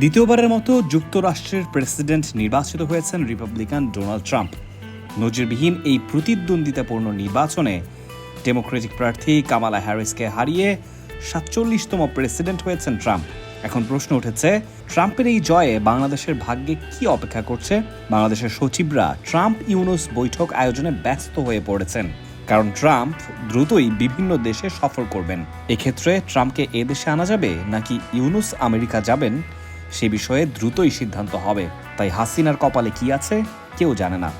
দ্বিতীয়বারের মতো যুক্তরাষ্ট্রের প্রেসিডেন্ট নির্বাচিত হয়েছেন রিপাবলিকান ডোনাল্ড ট্রাম্প। নজিরবিহীন এই প্রতিদ্বন্দ্বিতাপূর্ণ নির্বাচনে ডেমোক্রেটিক প্রার্থী কামালা হ্যারিসকে হারিয়ে সাতচল্লিশতম প্রেসিডেন্ট হয়েছেন ট্রাম্প। এখন প্রশ্ন উঠেছে, ট্রাম্পের এই জয়ে বাংলাদেশের ভাগ্যে কি অপেক্ষা করছে? বাংলাদেশের সচিবরা ট্রাম্প ইউনুস বৈঠক আয়োজনে ব্যস্ত হয়ে পড়েছেন, কারণ ট্রাম্প দ্রুতই বিভিন্ন দেশে সফর করবেন। এক্ষেত্রে ট্রাম্পকে এ দেশে আনা যাবে নাকি ইউনুস আমেরিকা যাবেন? সে বিষয়ে দ্রুতই সিদ্ধান্ত হবে। তাই হাসিনার কপালে কি আছে, কেউ জানে না।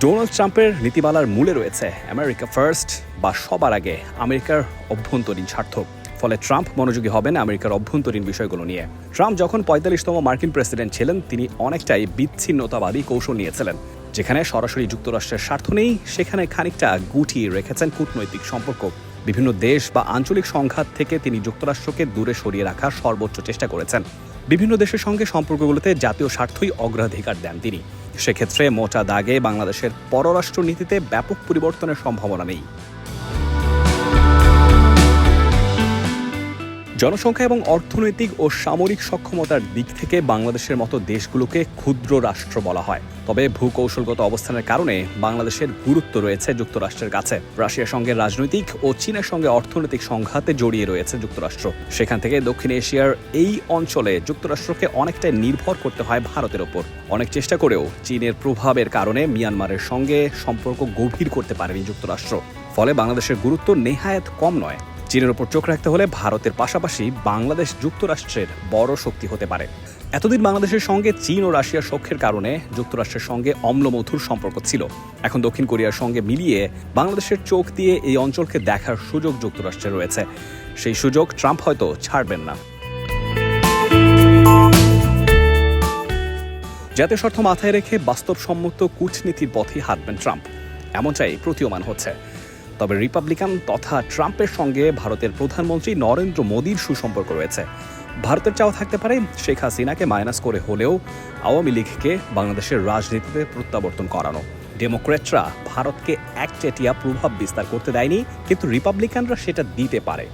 ডোনাল্ড ট্রাম্পের নীতিমালার মূলে রয়েছে আমেরিকা ফার্স্ট বা সবার আগে আমেরিকার অভ্যন্তরীণ স্বার্থ। ফলে ট্রাম্প মনোযোগী হবেন আমেরিকার অভ্যন্তরীণ বিষয়গুলো নিয়ে। ট্রাম্প যখন পঁয়তাল্লিশতম মার্কিন প্রেসিডেন্ট ছিলেন, তিনি অনেকটাই বিচ্ছিন্নতাবাদী কৌশল নিয়েছিলেন। যেখানে সরাসরি যুক্তরাষ্ট্রের স্বার্থ নেই, সেখানে খানিকটা গুটিয়ে রেখেছেন কূটনৈতিক সম্পর্ক। বিভিন্ন দেশ বা আঞ্চলিক সংঘাত থেকে তিনি যুক্তরাষ্ট্রকে দূরে সরিয়ে রাখার সর্বোচ্চ চেষ্টা করেছেন। বিভিন্ন দেশের সঙ্গে সম্পর্কগুলোতে জাতীয় স্বার্থই অগ্রাধিকার দেন তিনি। সেক্ষেত্রে মোটা দাগে বাংলাদেশের পররাষ্ট্র নীতিতে ব্যাপক পরিবর্তনের সম্ভাবনা নেই। জনসংখ্যা এবং অর্থনৈতিক ও সামরিক সক্ষমতার দিক থেকে বাংলাদেশের মতো দেশগুলোকে ক্ষুদ্র রাষ্ট্র বলা হয়। তবে ভূকৌশলগত অবস্থানের কারণে বাংলাদেশের গুরুত্ব রয়েছে যুক্তরাষ্ট্রের কাছে। রাশিয়ার সঙ্গে রাজনৈতিক ও চীনের সঙ্গে অর্থনৈতিক সংঘাতে জড়িয়ে রয়েছে যুক্তরাষ্ট্র। সেখান থেকে দক্ষিণ এশিয়ার এই অঞ্চলে যুক্তরাষ্ট্রকে অনেকটাই নির্ভর করতে হয় ভারতের ওপর। অনেক চেষ্টা করেও চীনের প্রভাবের কারণে মিয়ানমারের সঙ্গে সম্পর্ক গভীর করতে পারেনি যুক্তরাষ্ট্র। ফলে বাংলাদেশের গুরুত্ব নেহায়েত কম নয়। চীনের ওপর চোখ রাখতে হলে ভারতের পাশাপাশি বাংলাদেশ যুক্তরাষ্ট্রের বড় শক্তি হতে পারে। এতদিন বাংলাদেশের সঙ্গে চীন ও রাশিয়ার সখ্যের কারণে যুক্তরাষ্ট্রের সঙ্গে অম্লমধুর সম্পর্ক ছিল। এখন দক্ষিণ কোরিয়ার সঙ্গে মিলিয়ে বাংলাদেশের চোখ দিয়ে এই অঞ্চলকে দেখার সুযোগ যুক্তরাষ্ট্রে রয়েছে। সেই সুযোগ ট্রাম্প হয়তো ছাড়বেন না। জাতীয় স্বার্থ মাথায় রেখে বাস্তবসম্মত কূটনীতির পথে হাঁটবেন ট্রাম্প। এমনটাই প্রতীয়মান হচ্ছে। তবে রিপাবলিকান তথা ট্রাম্পের সঙ্গে ভারতের প্রধানমন্ত্রী নরেন্দ্র মোদীর সুসম্পর্ক রয়েছে। ভারতের চাও থাকতে পারে, শেখ হাসিনাকে মাইনাস করে হলেও আওয়ামী লীগকে বাংলাদেশের রাজনীতিতে প্রত্যাবর্তন করানো। ডেমোক্রেটরা ভারতকে একচেটিয়া প্রভাব বিস্তার করতে দেয়নি, কিন্তু রিপাবলিকানরা সেটা দিতে পারে।